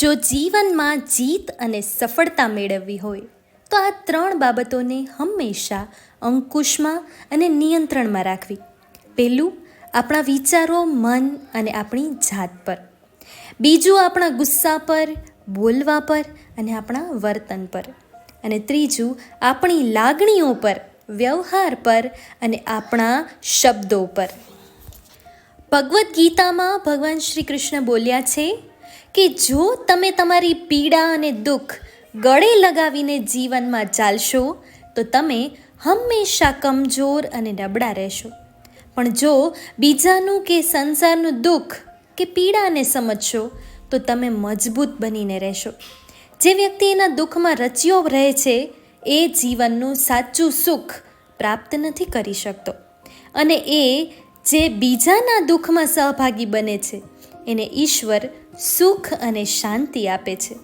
જો જીવનમાં જીત અને સફળતા મેળવવી હોય, તો આ ત્રણ બાબતોને હંમેશા અંકુશમાં અને નિયંત્રણમાં રાખવી. પહેલું, આપણા વિચારો, મન અને આપણી જાત પર. બીજું, આપણા ગુસ્સા પર, બોલવા પર અને આપણા વર્તન પર. અને ત્રીજું, આપણી લાગણીઓ પર, વ્યવહાર પર અને આપણા શબ્દો પર. ભગવદ્ ગીતામાં ભગવાન શ્રી કૃષ્ણ બોલ્યા છે કે જો તમે તમારી પીડા અને દુઃખ ગળે લગાવીને જીવનમાં ચાલશો, તો તમે હંમેશા કમજોર અને નબળા રહેશો. પણ જો બીજાનું કે સંસારનું દુઃખ કે પીડાને સમજશો, તો તમે મજબૂત બનીને રહેશો. જે વ્યક્તિ એના દુઃખમાં રચ્યો રહે છે, એ જીવનનું સાચું સુખ પ્રાપ્ત નથી કરી શકતો. અને એ જે બીજાના દુઃખમાં સહભાગી બને છે એને ઈશ્વર સુખ અને શાંતિ આપે છે.